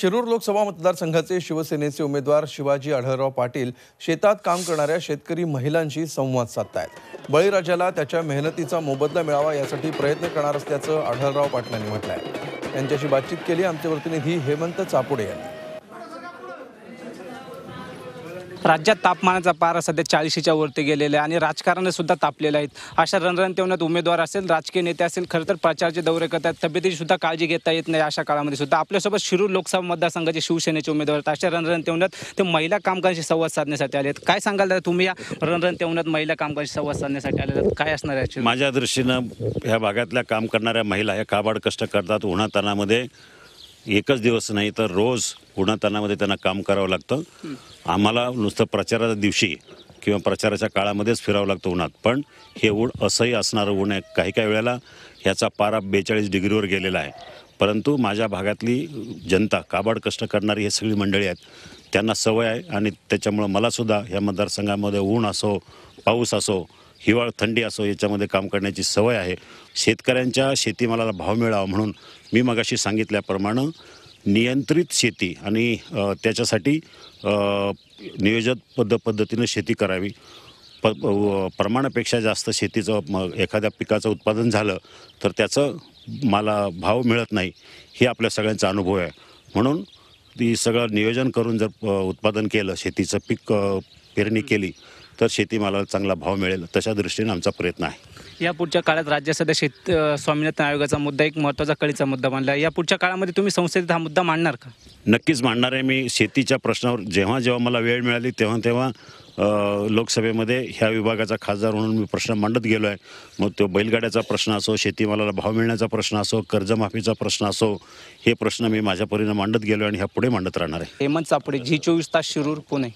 शिरूर लोकसभा मतदारसंघाचे शिवसेनेचे उमेदवार शिवाजी आढळराव पाटील शेतात काम करणाऱ्या शेतकरी महिलांशी संवाद साधतायत. बळीराजाला त्याच्या मेहनतीचा मोबदला मिळावा यासाठी प्रयत्न करणार असल्याचं आढळराव पाटलांनी म्हटलं आहे त्यांच्याशी बातचीत केली आमचे प्रतिनिधी हेमंत चापुडे यांनी. राज्यात तापमानाचा पारा सध्या चाळीशीच्या वरती गेलेला आहे आणि राजकारणाने सुद्धा तापलेले आहेत. अशा रणरणतेवण्यात उमेदवार असेल राजकीय नेते असेल खरं तर प्रचारचे दौरे करतात तब्येतीची सुद्धा काळजी घेता येत नाही अशा काळामध्ये सुद्धा. आपल्यासोबत शिरूर लोकसभा मतदारसंघाचे शिवसेनेचे उमेदवार आहेत. अशा रणरणतेवण्यात ते महिला कामगारांशी संवाद साधण्यासाठी आले आहेत. काय सांगाल दादा तुम्ही या रणरणतेवण्यात महिला कामगारांशी संवाद साधण्यासाठी आले आहेत? काय असणार आहे माझ्या दृष्टीनं ह्या भागातल्या काम करणाऱ्या महिला ह्या काबाड कष्ट करतात. उन्हातानामध्ये एकच दिवस नाही तर रोज उन्हातानामध्ये त्यांना काम करावं लागतं. आम्हाला नुसतं प्रचाराच्या दिवशी किंवा प्रचाराच्या काळामध्येच फिरावं लागतं उन्हात. पण हे ऊन असंही असणारं ऊन आहे. काही काही वेळेला ह्याचा पारा बेचाळीस डिग्रीवर गेलेला आहे. परंतु माझ्या भागातली जनता काबाड कष्ट करणारी हे सगळी मंडळी आहेत. त्यांना सवय आहे आणि त्याच्यामुळं मलासुद्धा ह्या मतदारसंघामध्ये ऊन असो पाऊस असो हिवाळ थंडी असो याच्यामध्ये काम करण्याची सवय आहे. शेतकऱ्यांच्या शेतीमालाला भाव मिळावा म्हणून मी मगाशी सांगितल्याप्रमाणे नियंत्रित शेती आणि त्याच्यासाठी नियोजित नियोजनबद्ध पद्धतीनं शेती करावी. प व- प्रमाणापेक्षा जास्त शेतीचं मग एखाद्या पिकाचं उत्पादन झालं तर त्याचं मला भाव मिळत नाही. हे आपल्या सगळ्यांचा अनुभव आहे. म्हणून ती सगळं नियोजन करून जर उत्पादन केलं शेतीचं पीक पेरणी केली तर शेतीमालाला चांगला भाव मिळेल तशा दृष्टीने आमचा प्रयत्न आहे. या पुढच्या काळात राज्य सध्या शेत स्वामीनाथन आयोगाचा मुद्दा एक महत्त्वाचा कळीचा मुद्दा मानला आहे या पुढच्या काळामध्ये तुम्ही संसदेत हा मुद्दा मांडणार का? नक्कीच मांडणार आहे मी. शेतीच्या प्रश्नावर जेव्हा जेव्हा मला वेळ मिळाली तेव्हा तेव्हा लोकसभेमध्ये ह्या विभागाचा खासदार म्हणून मी प्रश्न मांडत गेलो आहे मग तो बैलगाड्याचा प्रश्न असो शेतीमालाला भाव मिळण्याचा प्रश्न असो कर्जमाफीचा प्रश्न असो हे प्रश्न मी माझ्या परीनं मांडत गेलो आणि ह्या पुढे मांडत राहणार आहे. हेमंत चापडे झी चोवीस तास शिरूर पुणे.